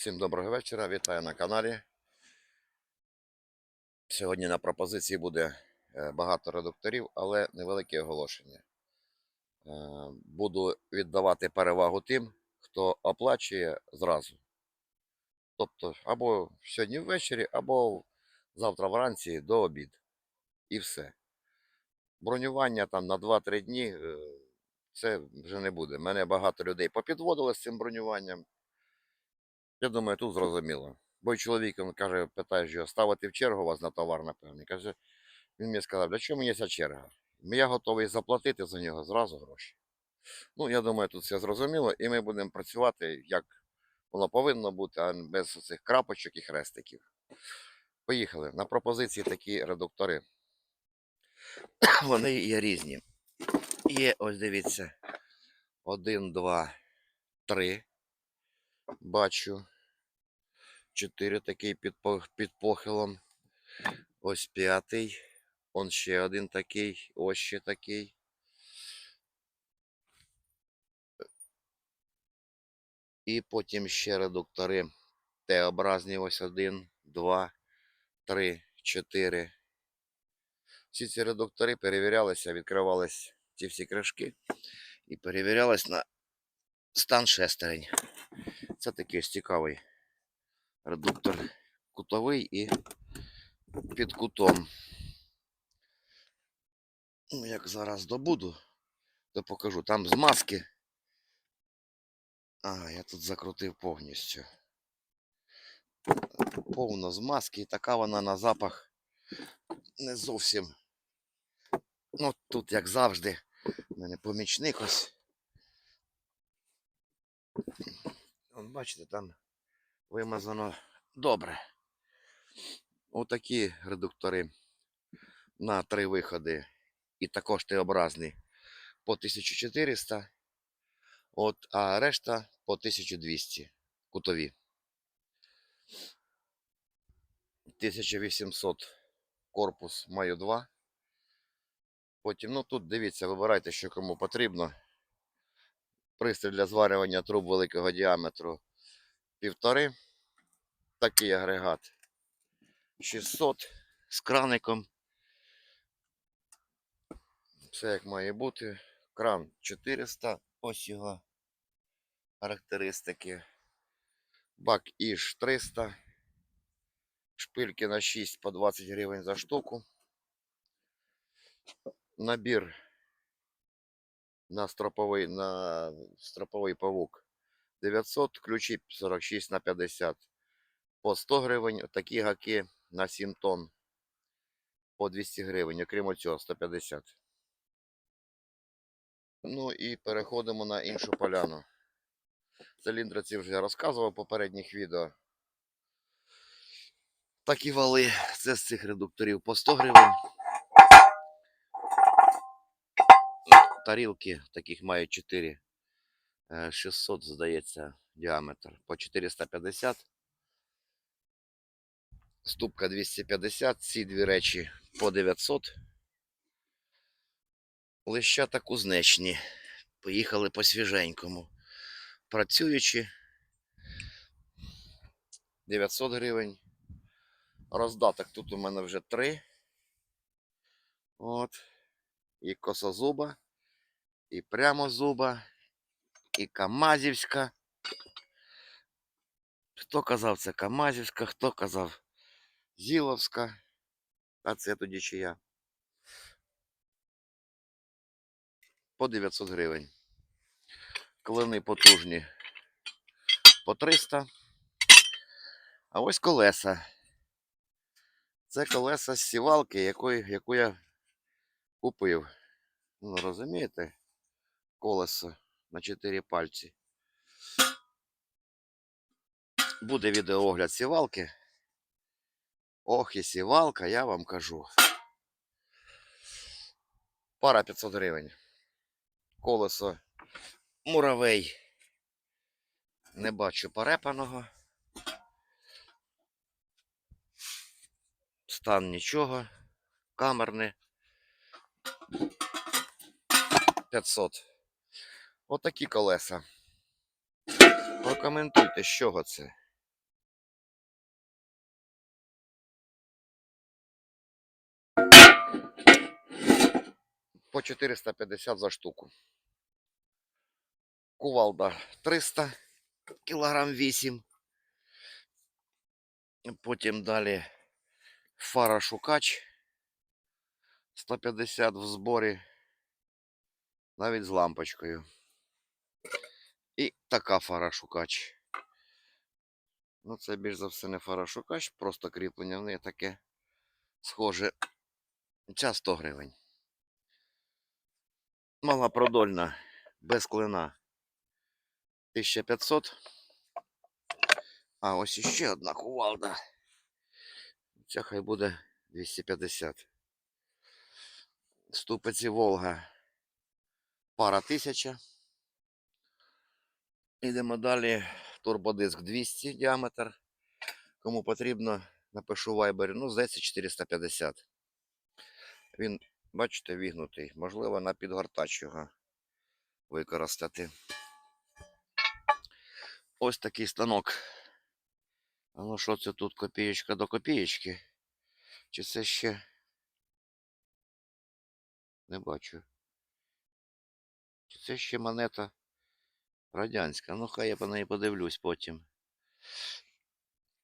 Всім доброго вечора, вітаю на каналі. Сьогодні на пропозиції буде е, багато редукторів, але невелике оголошення. Е, Буду віддавати перевагу тим, хто оплачує зразу. Тобто або сьогодні ввечері, або завтра вранці до обід. І все. Бронювання там на 2-3 дні е, це вже не буде. Мене багато людей попідводили з цим бронюванням. Я думаю, тут зрозуміло. Бо чоловік він каже, питаєш його, ставити в чергу вас на товар, напевно. Каже, він мені сказав, для чого мені ця черга? Я готовий заплатити за нього зразу гроші. Ну, я думаю, тут все зрозуміло, і ми будемо працювати, як воно повинно бути, а без цих крапочок і хрестиків. Поїхали. На пропозиції такі редуктори. Вони є різні. Є, ось дивіться, один, два, три. Бачу. Чотири такий під, під похилом. Ось п'ятий. Он ще один такий. Ось ще такий. І потім ще редуктори Т-образні. Ось один, два, три, чотири. Всі ці редуктори перевірялися, відкривались ці всі кришки і перевірялись на стан шестерень. Це такий ось цікавий редуктор кутовий і під кутом. Ну, як зараз добуду, то покажу. Там з маски. А, я тут закрутив повністю. Повно з маски, і така вона на запах не зовсім. Ну, тут, як завжди, в мене помічник ось. Бачите, там вимазано добре. Отакі редуктори на три виходи і також Т-образні по 1400, от, а решта по 1200 кутові. 1800 корпус маю 2. Потім, ну тут дивіться, вибирайте, що кому потрібно. Пристрій для зварювання труб великого діаметру півтори. Такий агрегат 600 з краником. Все як має бути. Кран 400. Ось його характеристики. Бак іж 300. Шпильки на 6 по 20 гривень за штуку. Набір на строповий, на строповий павук 900, ключі 46 на 50 по 100 гривень. Такі гаки на 7 тонн по 200 гривень, окрім цього 150. Ну і переходимо на іншу поляну. Циліндри ці вже розказував в попередніх відео. Такі вали, це з цих редукторів по 100 гривень. Тарілки таких мають 4. 600, здається, діаметр по 450. Ступка 250, ці дві речі по 900. Лищата кузнечні. Поїхали по свіженькому. Працюючи 900 гривень. Роздаток тут у мене вже 3. От. І косозуба, і прямозуба, і Камазівська. Хто казав це Камазівська, хто казав Зіловська. А це тоді чия. По 900 гривень. Клини потужні по 300. А ось колеса. Це колеса з сівалки, якої, яку я купив. Ну, розумієте? Колесо на 4 пальці. Буде відеоогляд сівалки. Ох, і сівалка, я вам кажу. Пара 500 гривень. Колесо муравей. Не бачу порепаного. Стан нічого. Камерне. 500. Отакі колеса. Прокоментуйте, з чого це. По 450 за штуку. Кувалда 300 кілограм 8. Потім далі фара шукач 150 в зборі. Навіть з лампочкою. І така фара шукач. Ну, це більш за все не фара шукач, просто кріплення в неї таке схоже. Ця 100 гривень. Мала продольна, без клина 1500. А ось іще одна кувалда. Ця хай буде 250. Ступиці Волга. Пара тисяча. Йдемо далі. Турбодиск 200 діаметр. Кому потрібно, напишу в Viber. Ну, здається, 450. Він, бачите, вігнутий. Можливо, на підгортач його використати. Ось такий станок. Ну що це тут копієчка до копієчки? Чи це ще? Не бачу. Чи це ще монета радянська? Ну, хай я по неї подивлюсь потім.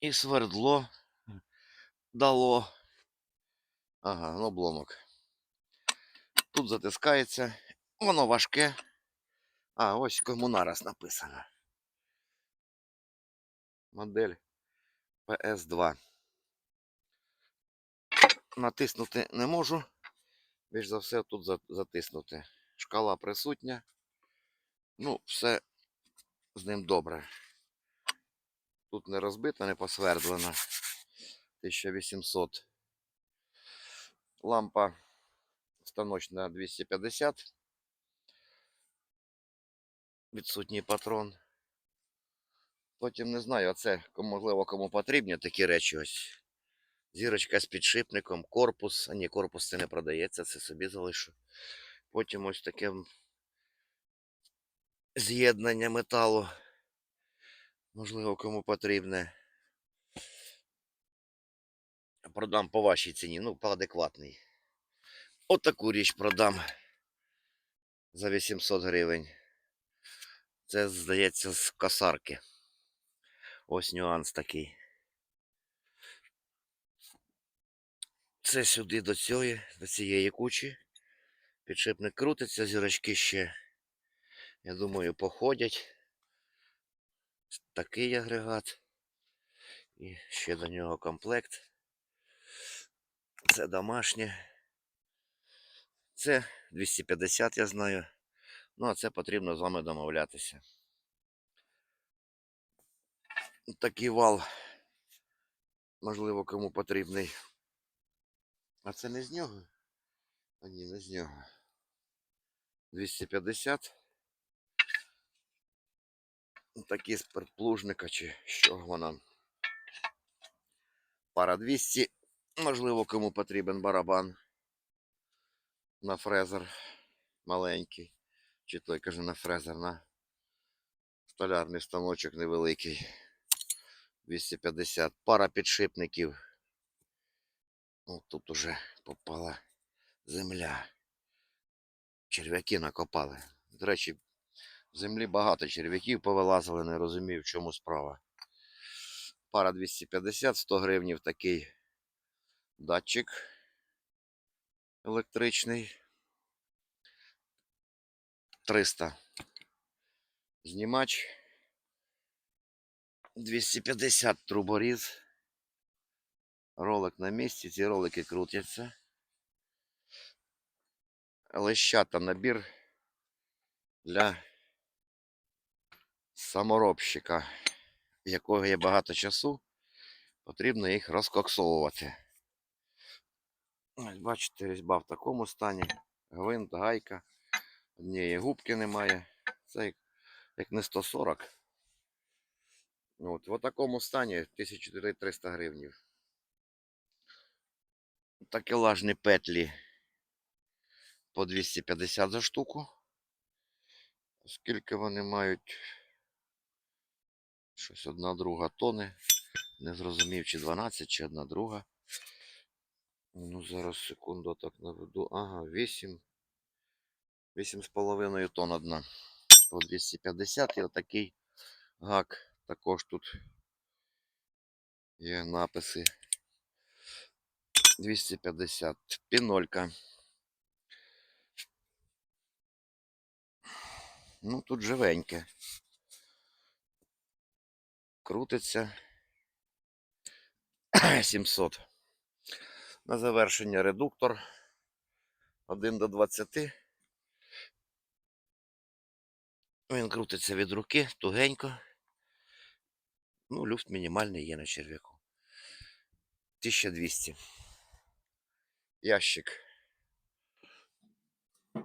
І свердло дало. Ага, ну обломок. Тут затискається. Воно важке. А, ось комунарас написано. Модель PS2. Натиснути не можу. Більш за все тут затиснути. Шкала присутня. Ну, все з ним добре. Тут не розбито, не посвердлено. 1800. Лампа станочна 250. Відсутній патрон. Потім не знаю, оце кому- можливо кому потрібні такі речі ось. Зірочка з підшипником, корпус. А ні, корпус це не продається, це собі залишу. Потім ось таке м, з'єднання металу. Можливо, кому потрібне. Продам по вашій ціні, ну, по адекватній. Отаку річ продам за 800 гривень. Це, здається, з косарки. Ось нюанс такий. Це сюди до цієї, до цієї кучі. Підшипник крутиться, зірочки ще, я думаю, походять. Такий агрегат. І ще до нього комплект. Це домашнє. Це 250, я знаю. Ну, а це потрібно з вами домовлятися. Такий вал, можливо, кому потрібний. А це не з нього? А ні, не з нього. 250. Такі з предплужника чи що вона. Пара 200. Можливо, кому потрібен барабан на фрезер маленький. Чи той каже на фрезер на столярний станочок невеликий. 250. Пара підшипників. О, тут уже попала земля. Черв'яки накопали. До речі, землі багато черв'яків повилазили, не розумію, в чому справа. Пара 250, 100 гривнів такий датчик електричний. 300 знімач. 250 труборіз. Ролик на місці, ці ролики крутяться. Лещата набір для саморобщика, в якого є багато часу, потрібно їх розкоксовувати. Ось бачите, різьба в такому стані. Гвинт, гайка. Однієї губки немає. Це як, як не 140. От, в такому стані 1300 гривнів. Такелажні петлі по 250 за штуку. Скільки вони мають? Щось одна друга тони. Не зрозумів, чи 12, чи одна друга. Ну, зараз секунду так наведу. Ага, 8. 8,5 тонн одна. По 250 і отакий гак. Також тут є написи. 250. Пінолька. Ну, тут живеньке. Крутиться. 700. На завершення редуктор 1 до 20. Він крутиться від руки, тугенько. Ну, люфт мінімальний є на черв'яку. 1200. Ящик.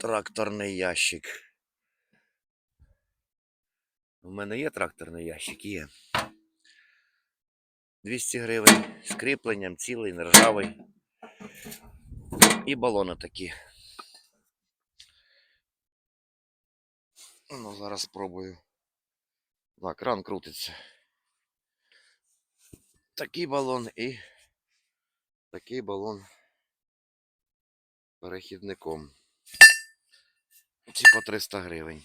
Тракторний ящик. У мене є тракторний ящик? Є. 200 гривень з кріпленням, цілий, нержавий. І балони такі. Ну, зараз спробую. Так, кран крутиться. Такий балон і такий балон перехідником. Ці по 300 гривень.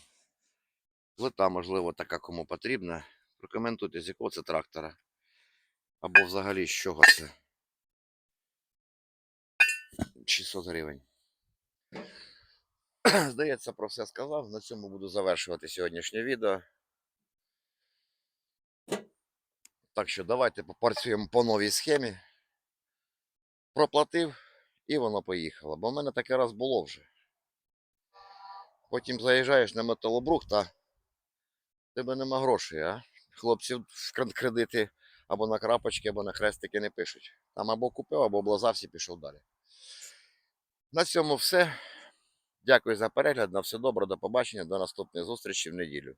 Плита, можливо, така кому потрібна. Прокоментуйте, з якого це трактора. Або взагалі з чого це. 600 гривень. Здається, про все сказав. На цьому буду завершувати сьогоднішнє відео. Так що давайте попрацюємо по новій схемі. Проплатив і воно поїхало. Бо в мене таке раз було вже. Потім заїжджаєш на металобрухт, а тебе нема грошей, а? Хлопців в кредити або на крапочки, або на хрестики не пишуть. Там або купив, або облазався і пішов далі. На цьому все. Дякую за перегляд. На все добре, до побачення, до наступної зустрічі в неділю.